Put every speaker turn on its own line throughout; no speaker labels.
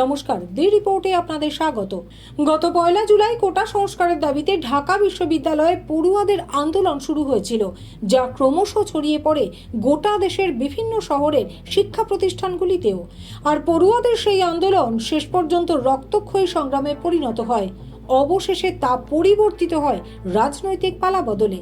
নমস্কার দি রিপোর্টে আপনাদের স্বাগত। গত পয়লা জুলাই কোটা সংস্কারের দাবিতে ঢাকা বিশ্ববিদ্যালয়ে পড়ুয়াদের আন্দোলন শুরু হয়েছিল, যা ক্রমশ ছড়িয়ে পড়ে গোটা দেশের বিভিন্ন শহরের শিক্ষা প্রতিষ্ঠানগুলিতেও। আর পড়ুয়াদের সেই আন্দোলন শেষ পর্যন্ত রক্তক্ষয়ী সংগ্রামে পরিণত হয়। অবশেষে তা পরিবর্তিত হয় রাজনৈতিক পালা বদলে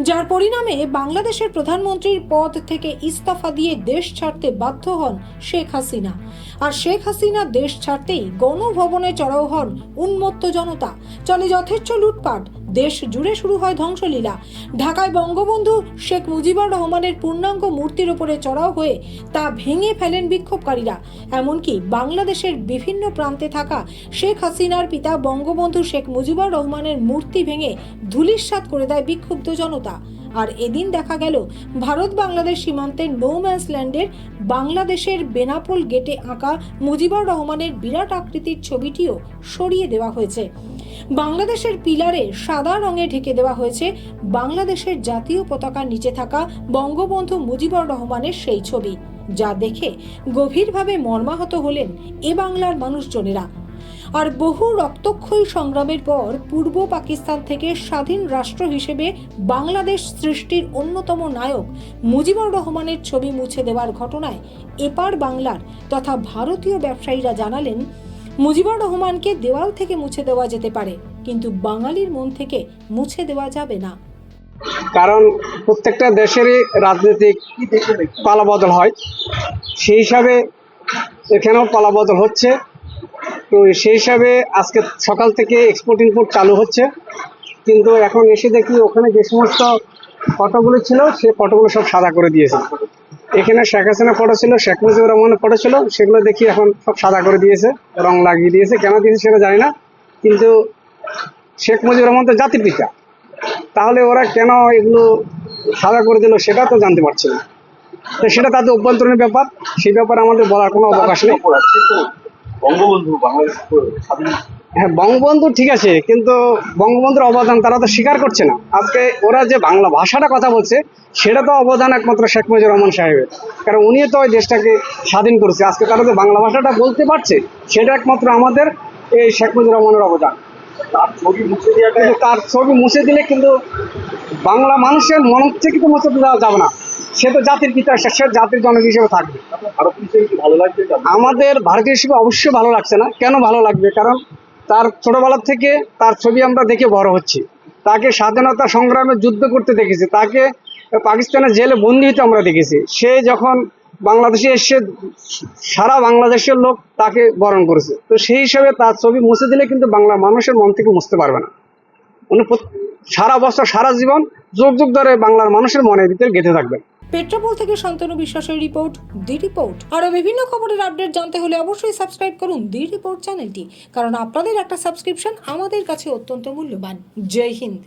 যার পরিণামে বাংলাদেশের প্রধানমন্ত্রীর পদ থেকে ইস্তফা দিয়ে দেশ ছাড়তে বাধ্য হন শেখ হাসিনা। আর শেখ হাসিনা দেশ ছাড়তেই গণভবনে চড়াও হন উন্মত্ত জনতা। চলে যথেচ্ছ লুটপাট দেশ জুড়ে শুরু হয় ধ্বংসলীলা। ঢাকায় বঙ্গবন্ধু শেখ মুজিবুর রহমানের পূর্ণাঙ্গ মূর্তির ওপরে চড়াও হয়ে তা ভেঙে ফেলেন বিক্ষোভকারীরা। এমনকি বাংলাদেশের বিভিন্ন প্রান্তে থাকা শেখ হাসিনার পিতা বঙ্গবন্ধু শেখ মুজিবুর রহমানের মূর্তি ভেঙে ধুলিস্বাৎ করে দেয় বিক্ষুব্ধ জনতা। আর এদিন দেখা গেল, ভারত বাংলাদেশ সীমান্তের ম্যান্স ল্যান্ডের বাংলাদেশের বেনাপোল গেটে আঁকা মুজিবুর রহমানের বিরাট আকৃতির ছবিটিও সরিয়ে দেওয়া হয়েছে। বাংলাদেশের পিলারে সাদা রঙে ঢেকে দেওয়া হয়েছে বাংলাদেশের জাতীয় পতাকার নিচে থাকা বঙ্গবন্ধু মুজিবুর রহমানের সেই ছবি, যা দেখে গভীরভাবে মর্মাহত হলেন এ বাংলার মানুষজনেরা। আর বহু রক্তক্ষয়ী সংগ্রামের পর পূর্ব পাকিস্তান থেকে স্বাধীন রাষ্ট্র হিসেবে বাংলাদেশ সৃষ্টির অন্যতম নায়ক মুজিবুর রহমানের ছবি মুছে দেওয়ার ঘটনায় এপার বাংলার তথা ভারতীয় ব্যবসায়ীরা জানালেন মুজিবুর রহমানকে দেওয়াল থেকে মুছে দেওয়া যেতে পারে, কিন্তু বাঙালির মন থেকে মুছে দেওয়া যাবে না।
কারণ প্রত্যেকটা দেশেরই রাজনৈতিক পালাবদল হয়। সেই হিসাবে এখানেও পালাবদল হচ্ছে। তো সেই হিসাবে আজকে সকাল থেকে এক্সপোর্ট ইম্পোর্ট চালু হচ্ছে। কিন্তু এখন এসে দেখি ওখানে যে সমস্ত ফটোগুলো ছিল সেই ফটোগুলো সব সাদা করে দিয়েছে। এখানে শেখ হাসিনা ফটো ছিল, শেখ মুজিবুর রহমানের ফটো ছিল, সেগুলো দেখি এখন সব সাদা করে দিয়েছে, রং লাগিয়ে দিয়েছে। কেন দিয়েছে সেটা জানি না, কিন্তু শেখ মুজিবুর রহমান তো জাতির পিতা। তাহলে ওরা কেন এগুলো সাদা করে দিল সেটা তো জানতে পারছি না। তো সেটা তাদের অভ্যন্তরীণ ব্যাপার, সেই ব্যাপারে আমাদের বলার কোনো অবকাশ নেই।
বঙ্গবন্ধু বাংলাদেশ
হ্যাঁ বঙ্গবন্ধু ঠিক আছে কিন্তু বঙ্গবন্ধুর অবদান তারা তো স্বীকার করছে না। আজকে ওরা যে বাংলা ভাষাটা কথা বলছে সেটা তো অবদান একমাত্র শেখ মুজিবুর রহমান সাহেবের। কারণ উনিও তো ওই দেশটাকে স্বাধীন করেছে। আজকে তারা যে বাংলা ভাষাটা বলতে পারছে সেটা একমাত্র আমাদের এই শেখ মুজিবুর রহমানের অবদান।
তার ছবি মুছে
কিন্তু তার ছবি মুছে দিলে কিন্তু বাংলা মানুষের মন থেকে তো মুছে দেওয়া যাবে না। সে তো জাতির পিতা সে জাতির জনক হিসেবে থাকবে। আমাদের ভারতীয় হিসেবে অবশ্যই ভালো লাগছে না। কেন ভালো লাগবে? কারণ তার ছোটবেলা থেকে তার ছবি আমরা দেখে বড় হচ্ছি। তাকে স্বাধীনতা সংগ্রামে যুদ্ধ করতে দেখেছি। তাকে পাকিস্তানের জেলে বন্দি হতে আমরা দেখেছি। সে যখন বাংলাদেশে এসে সারা বাংলাদেশের লোক তাকে বরণ করেছে। তো সেই হিসাবে তার ছবি মুছে দিলে কিন্তু বাংলা মানুষের মন থেকে মুছতে পারবে না। উনি সারা বছর, সারা জীবন যুগ যুগ ধরে বাংলার মানুষের মনের ভিতরে গেঁথে থাকবেন।
পেট্রাপোল থেকে শান্তনু বিশ্বাসের রিপোর্ট, দি রিপোর্ট। আরও বিভিন্ন খবরের আপডেট জানতে হলে অবশ্যই সাবস্ক্রাইব করুন দি রিপোর্ট চ্যানেলটি, কারণ আপনাদের একটা সাবস্ক্রিপশন আমাদের কাছে অত্যন্ত মূল্যবান। জয় হিন্দ।